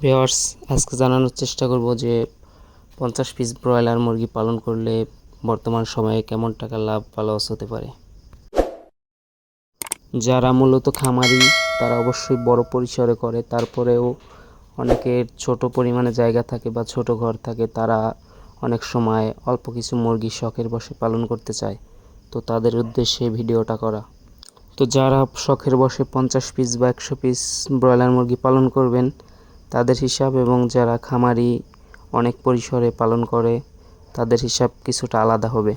Viewers আজকে জানানোর চেষ্টা করব যে পঞ্চাশ পিস ব্রয়লার মুরগি পালন করলে বর্তমান সময়ে কেমন টাকা লাভ বা লস হতে পারে? যারা মূলত খামারি, তারা অবশ্যই বড় পরিসরে করে, তারপরেও অনেকের ছোট পরিমাণে জায়গা থাকে বা ছোট ঘর থাকে, তারা অনেক সময় অল্প কিছু মুরগি শখের বসে পালন করতে চায়। তো তাদের উদ্দেশ্যে ভিডিওটা করা। তো যারা শখের বসে পঞ্চাশ পিস বা একশো পিস ব্রয়লার মুরগি পালন করবেন তাদের হিসাব এবং যারা খামারি অনেক পরিসরে পালন করে, তাদের হিসাব কিছুটা আলাদা হবে।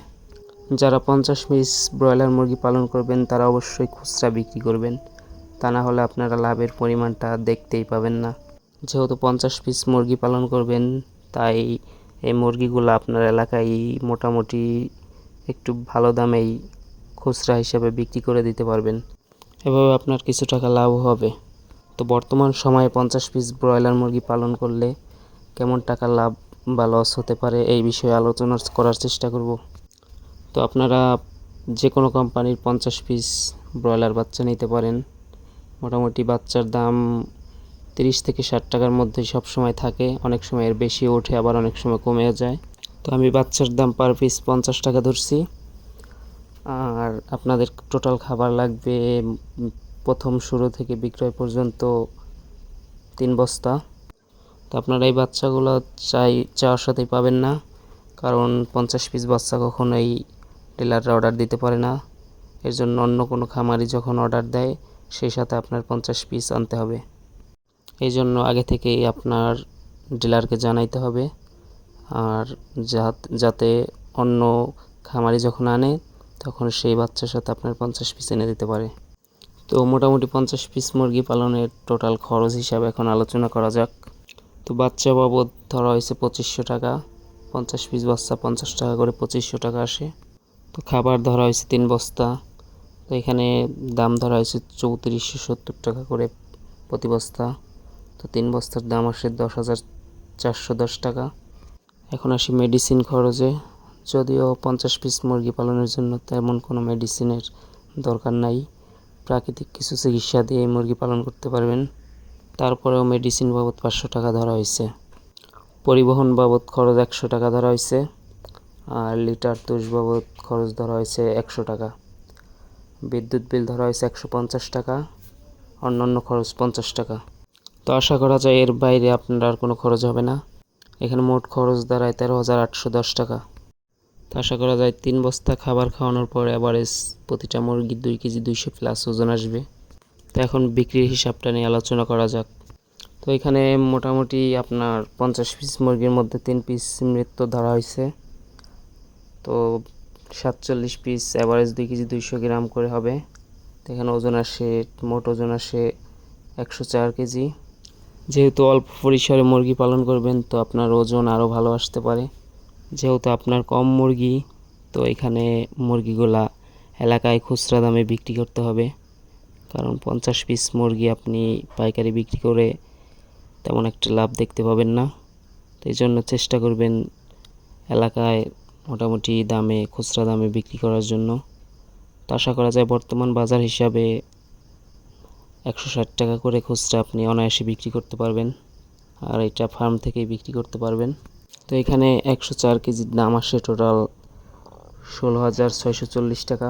যারা পঞ্চাশ পিস ব্রয়লার মুরগি পালন করবেন, তারা অবশ্যই খুচরা বিক্রি করবেন। তা না হলে আপনারা লাভের পরিমাণটা দেখতেই পাবেন না। যেহেতু পঞ্চাশ পিস মুরগি পালন করবেন, তাই এই মুরগিগুলো আপনার এলাকায় মোটামুটি একটু ভালো দামেই খুচরা হিসাবে বিক্রি করে দিতে পারবেন। এভাবে আপনার কিছু টাকা লাভ হবে। তো বর্তমান সময়ে পঞ্চাশ পিস ব্রয়লার মুরগি পালন করলে কেমন টাকা লাভ বা লস হতে পারে এই বিষয়ে আলোচনা করার চেষ্টা করব। তো আপনারা যে কোনো কোম্পানির পঞ্চাশ পিস ব্রয়লার বাচ্চা নিতে পারেন। মোটামুটি বাচ্চার দাম তিরিশ থেকে ষাট টাকার মধ্যে সব সময় থাকে। অনেক সময় এর বেশি ওঠে, আবার অনেক সময় কমেও যায়। তো আমি বাচ্চার দাম পার পিস পঞ্চাশ টাকা ধরছি। আর আপনাদের টোটাল খাবার লাগবে প্রথম শুরু থেকে বিক্রয় পর্যন্ত তিন বস্তা। তো আপনারা এই বাচ্চাগুলো চাই, চাওয়ার সাথেই পাবেন না, কারণ পঞ্চাশ পিস বাচ্চা কখনো কখনোই ডিলাররা অর্ডার দিতে পারে না। এর জন্য অন্য কোনো খামারি যখন অর্ডার দেয়, সেই সাথে আপনার পঞ্চাশ পিস আনতে হবে। এই জন্য আগে থেকেই আপনার ডিলারকে জানাইতে হবে, আর যাতে অন্য খামারি যখন আনে, তখন সেই বাচ্চার সাথে আপনার পঞ্চাশ পিস এনে দিতে পারে। তো মোটামুটি পঞ্চাশ পিস মুরগি পালনের টোটাল খরচ হিসাবে এখন আলোচনা করা যাক। তো বাচ্চা বাবদ ধরা হয়েছে পঁচিশশো টাকা, পঞ্চাশ পিস বস্তা পঞ্চাশ টাকা করে পঁচিশশো টাকা আসে। তো খাবার ধরা হয়েছে তিন বস্তা, তো এখানে দাম ধরা হয়েছে চৌত্রিশশো সত্তর টাকা করে প্রতি বস্তা। তো তিন বস্তার দাম আসে দশ হাজার চারশো দশ টাকা। এখন আসি মেডিসিন খরচে। যদিও পঞ্চাশ পিস মুরগি পালনের জন্য তেমন কোনো মেডিসিনের দরকার নাই। প্রাকৃতিক কিছু চিকিৎসা দিয়ে মুরগি পালন করতে পারবেন। তারপরেও মেডিসিন বাবদ পাঁচশো টাকা ধরা হয়েছে। পরিবহন বাবদ খরচ একশো টাকা ধরা হয়েছে। আর লিটার তুষ বাবদ খরচ ধরা হয়েছে একশো টাকা। বিদ্যুৎ বিল ধরা হয়েছে একশো পঞ্চাশ টাকা। অন্যান্য খরচ পঞ্চাশ টাকা। তো আশা করা যায় এর বাইরে আপনার আর কোনো খরচ হবে না। এখানে মোট খরচ দাঁড়ায় তেরো হাজার আটশো দশ টাকা। তো আশা করা যায় তিন বস্তা খাবার খাওয়ানোর পর অ্যাভারেজ প্রতিটা মুরগির দুই কেজি দুইশো প্লাস ওজন আসবে। তো এখন বিক্রির হিসাবটা নিয়ে আলোচনা করা যাক। তো এখানে মোটামুটি আপনার পঞ্চাশ পিস মুরগির মধ্যে তিন পিস মৃত্যু ধরা হয়েছে। তো সাতচল্লিশ পিস অ্যাভারেজ দুই কেজি দুইশো গ্রাম করে হবে। তো এখানে ওজন আসে, মোট ওজন আসে একশো চার কেজি। যেহেতু অল্প পরিসরে মুরগি পালন করবেন, তো আপনার ওজন আরও ভালো আসতে পারে। যেহেতু আপনার কম মুরগি, তো এখানে মুরগিগুলা এলাকায় খুচরা দামে বিক্রি করতে হবে। কারণ পঞ্চাশ পিস মুরগি আপনি পাইকারি বিক্রি করে তেমন একটা লাভ দেখতে পাবেন না। তো এই জন্য চেষ্টা করবেন এলাকায় মোটামুটি দামে, খুচরা দামে বিক্রি করার জন্য। তো আশা করা যায় বর্তমান বাজার হিসাবে একশো ষাট টাকা করে খুচরা আপনি অনায়াসে বিক্রি করতে পারবেন। আর এটা ফার্ম থেকেই বিক্রি করতে পারবেন। তো এখানে একশো চার কেজির দাম আসে টোটাল ষোলো হাজার ছয়শো চল্লিশ টাকা।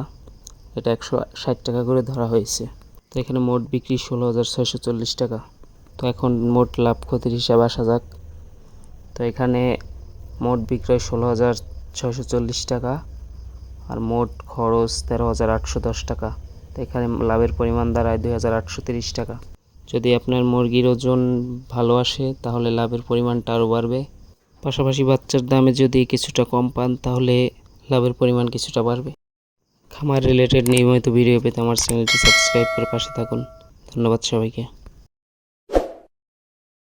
এটা একশো ষাট টাকা করে ধরা হয়েছে। তো এখানে মোট বিক্রি ষোলো হাজার ছয়শো চল্লিশ টাকা। তো এখন মোট লাভ ক্ষতির হিসাবে আসা যাক। তো এখানে মোট বিক্রয় ষোলো হাজার ছয়শো চল্লিশ টাকা আর মোট খরচ তেরো হাজার আটশো দশ টাকা। তো এখানে লাভের পরিমাণ দাঁড়ায় দুই হাজার আটশো তিরিশ টাকা। যদি আপনার মুরগির ওজন ভালো আসে, তাহলে লাভের পরিমাণটা আরও বাড়বে। পাশাপাশি বাচ্চার দামে যদি কিছুটা কম পান, তাহলে লাভের পরিমাণ কিছুটা বাড়বে। খামার রিলেটেড নিয়মিত ভিডিও পেতে আমার চ্যানেলটি সাবস্ক্রাইব করে পাশে থাকুন। ধন্যবাদ সবাইকে।